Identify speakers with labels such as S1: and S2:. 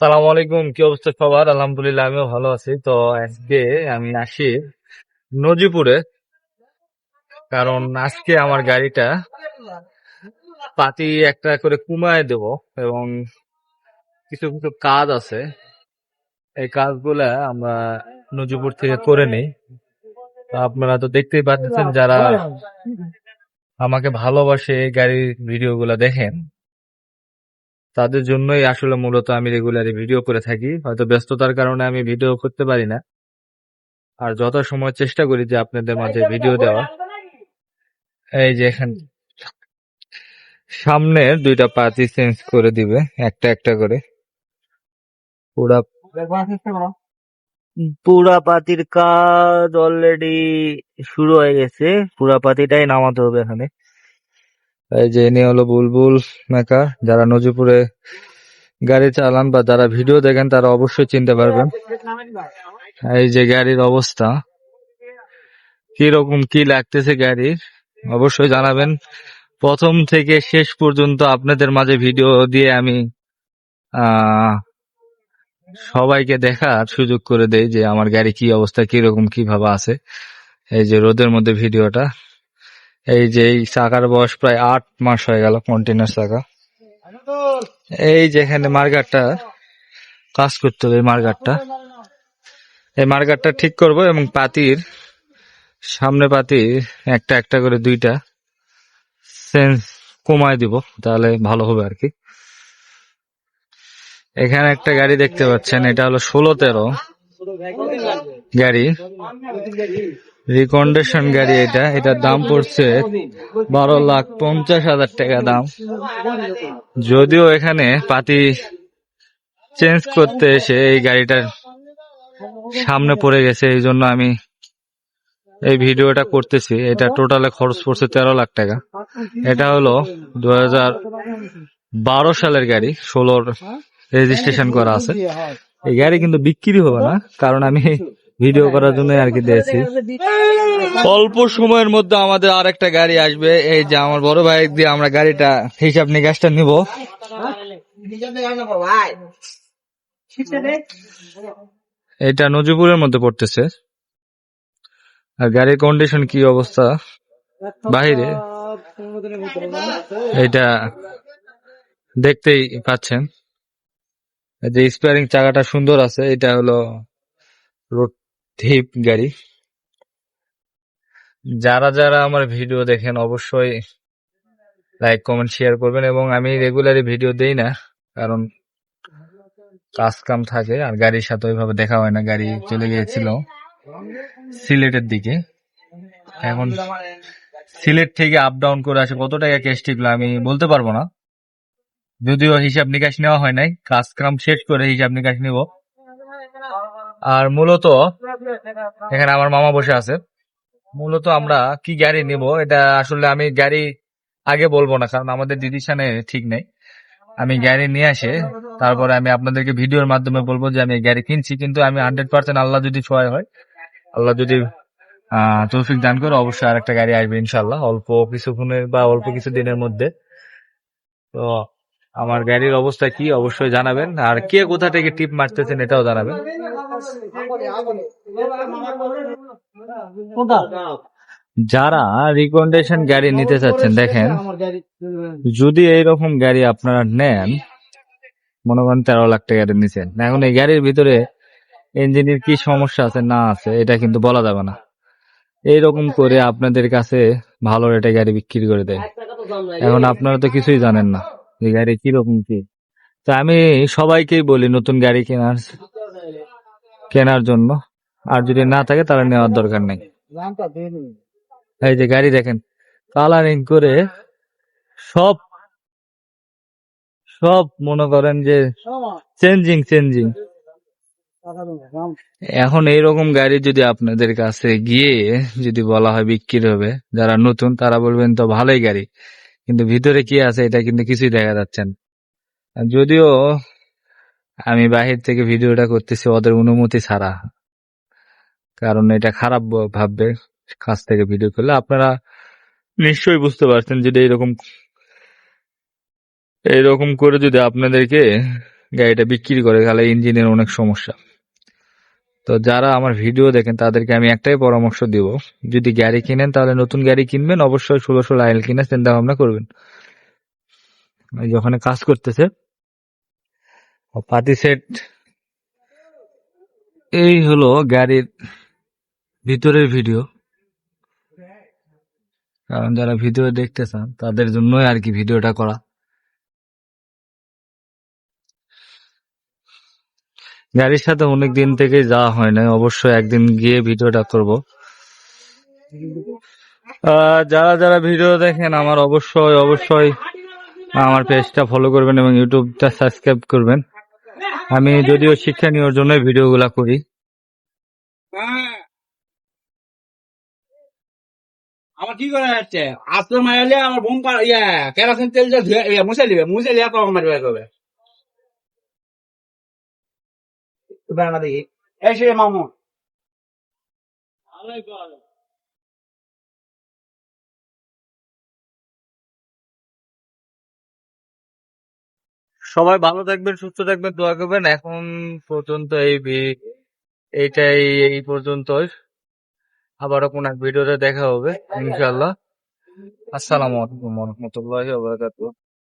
S1: সালাম আলাইকুম, কি অবস্থা সবার? আলহামদুলিল্লাহ, আমিও ভালো আছি। তো আজকে আমি আসি নজিপুরে, কারণ আজকে আমার গাড়িটা পাতি একটা করে কুমায় দেব এবং কিছু কিছু কাজ আছে। এই কাজগুলা আমরা নজিপুর থেকে করে নেই। আপনারা তো দেখতেই পাচ্ছেন যারা আমাকে ভালোবাসে গাড়ির ভিডিও গুলা দেখেন। তাদের জন্যই আসলে মূলত আমি রেগুলারই ভিডিও করে থাকি। হয়তো ব্যস্ততার কারণে আমি ভিডিও করতে পারি না। আর যত সময় চেষ্টা করি যে আপনাদের মাঝে ভিডিও দেওয়া এই যে এখান সামনের দুইটা পাতি চেঞ্জ করে দিবে একটা একটা করে। পুরা পুরা পাতির কাজ অলরেডি শুরু হয়ে গেছে। পুরা পাতিটাই নামাতে হবে এখানে। এই যে ইনি হলো বুলবুল মেকা, যারা নজিপুরে গাড়ি চালান বা যারা ভিডিও দেখেন তারা অবশ্যই চিনতে পারবেন। এই যে গাড়ির অবস্থা, কীরকম কি লাগতেছে গাড়ির, অবশ্যই জানাবেন। প্রথম থেকে শেষ পর্যন্ত আপনাদের মাঝে ভিডিও দিয়ে আমি সবাইকে দেখার সুযোগ করে দেই যে আমার গাড়ি কি অবস্থা, কীরকম, কীভাবে আছে। এই যে রোদের মধ্যে ভিডিওটা। এই যে এই চাকার বয়স প্রায় আট মাস হয়ে গেল কন্টেনার চাকা এই যে এখানে মার্গারটা, কাজ করতে হবে এই মার্গারটা। এই মার্গারটা ঠিক করব এবং পাতির, সামনে পাতি একটা একটা করে দুইটা সেন্স কমায় দিব, তাহলে ভালো হবে আর কি। এখানে একটা গাড়ি দেখতে পাচ্ছেন, এটা হলো ষোলো তেরো গাড়ি। রিকন্ডিশন গাড়ি এটা। এটার দাম পড়ছে বারো লাখ পঞ্চাশ হাজার টাকা দাম। যদিও এখানে পাতি চেঞ্জ করতে এসে এই গাড়িটার সামনে পড়ে গেছে, এই জন্য আমি এই ভিডিওটা করতেছি। এটা টোটালে খরচ পড়ছে তেরো লাখ টাকা। এটা হলো দু বারো সালের গাড়ি, ষোলোর রেজিস্ট্রেশন করা আছে। এই গাড়ি কিন্তু বিক্রি হবে না, কারণ আমি ভিডিও করার জন্য আর কি দিয়েছি। অল্প সময়ের মধ্যে আমাদের আর একটা গাড়ি আসবে। এই যে আমার বড় ভাই দিয়ে আমরা গাড়িটা হিসাব নিকাশটা নিব। এটা নজিপুরের মধ্যে পড়তেছে। আর গাড়ির কন্ডিশন কি অবস্থা? বাহিরে। এটা দেখতেই পাচ্ছেন। এই যে স্পেয়ারিং চাকাটা সুন্দর আছে। এটা হলো রোড ধিপ গাড়ি। যারা যারা আমার ভিডিও দেখেন অবশ্যই লাইক কমেন্ট শেয়ার করবেন এবং আমি রেগুলারই ভিডিও দেই না, কারণ কাজ কাম থাকে আর গাড়ির সাথে ওইভাবে দেখা হয় না, গাড়ি চলে গিয়েছিল সিলেটের দিকে। এখন সিলেট থেকে আপ ডাউন করে আসে, কত টাকা ক্যাশ টিকলো আমি বলতে পারব না। যদিও হিসাব নিকাশ নেওয়া হয় নাই, কাজ কাম শেষ করে হিসাব নিকাশ নিব। আর মূলত এখানে আমার মামা বসে আছে। মূলত আমরা কি গাড়ি নিব, এটা আসলে আমি গাড়ি আগে বলব না, কারণ আমাদের ডিসিশনে ঠিক নেই। আমি গাড়ি নিয়ে আসে, তারপরে আমি আপনাদেরকে ভিডিওর মাধ্যমে বলব যে আমি গাড়ি কিনছি, কিন্তু আমি হান্ড্রেড পার্সেন্ট আল্লাহ যদি সহায় হয়, আল্লাহ যদি তৌফিক দান করে অবশ্যই আরেকটা গাড়ি আসবে ইনশাল্লাহ অল্প কিছুক্ষণের বা অল্প কিছু দিনের মধ্যে। তো আমার গাড়ির অবস্থা কি অবশ্যই জানাবেন। আর কে কোথা থেকে টিপ মারতেছেন এটাও জানাবেন। যারা রিকমেন্ডেশন গাড়ি নিতে চাচ্ছেন, দেখেন, যদি এইরকম গাড়ি আপনারা নেন, মনে করেন তেরো লাখ টাকার নিচ্ছেন এখন এই গাড়ির ভিতরে ইঞ্জিনের কি সমস্যা আছে, না আছে, এটা কিন্তু বলা যাবে না। এইরকম করে আপনাদের কাছে ভালো রেটে গাড়ি বিক্রি করে দেয়। এখন আপনারা তো কিছুই জানেন না। যে গাড়ি কীরকম কি? তো আমি সবাইকেই বলি নতুন গাড়ি কেনার কেনার জন্য। আর যদি না থাকে তাহলে নেওয়ার দরকার নেই। এই যে গাড়ি দেখেন, কালারিং করে সব সব মনে করেন যে চেঞ্জিং চেঞ্জিং। এখন এইরকম গাড়ি যদি আপনাদের কাছে গিয়ে যদি বলা হয় বিক্রি হবে, যারা নতুন, তারা বলবেন তো ভালোই গাড়ি। কিন্তু ভিতরে কি আছে এটা কিন্তু কিছুই দেখা যাচ্ছে না। যদিও আমি বাহির থেকে ভিডিওটা করতেছি ওদের অনুমতি ছাড়া, কারণ এটা খারাপ ভাববে কাছ থেকে ভিডিও করলে। আপনারা নিশ্চয়ই বুঝতে পারছেন যদি এরকম এইরকম করে যদি আপনাদেরকে গাড়িটা বিক্রি করে, তাহলে ইঞ্জিনের অনেক সমস্যা। তো যারা আমার ভিডিও দেখেন, তাদেরকে আমি একটাই পরামর্শ দিব, যদি গাড়ি কিনেন তাহলে নতুন গাড়ি কিনবেন, অবশ্যই ষোলোশো আইল কিনে চিন্তা ভাবনা করবেন। ওখানে কাজ করতেছে পাতি সেট, এই হলো গাড়ির ভিতরের ভিডিও। কারণ যারা ভিডিও দেখতে চান, তাদের জন্যই আর কি ভিডিওটা করা। গাড়ির সাথে অনেক দিন থেকে যাওয়া হয় না অবশ্যই একদিন গিয়ে ভিডিওটা করব। যারা যারা ভিডিও দেখেন, আমার অবশ্যই অবশ্যই আমার পেজটা ফলো করবেন এবং ইউটিউবটা সাবস্ক্রাইব করবেন। আমি যদিও শিক্ষা নেওয়ার জন্য ভিডিওগুলা করি।
S2: আমার কি করা যাচ্ছে? মারালে আমার বোম ইয়া, কেরাসিন তেল দিয়ে মুছে দিবে, মুছে দিয়ে তো মারবে দেখি
S1: সবাই ভালো থাকবেন, সুস্থ থাকবেন, দোয়া করবেন। এখন পর্যন্ত এই এইটাই, এই পর্যন্ত আবারও কোন এক ভিডিওতে দেখা হবে ইনশাল্লাহ আসসালামু আলাইকুম রহমতুল্লাহি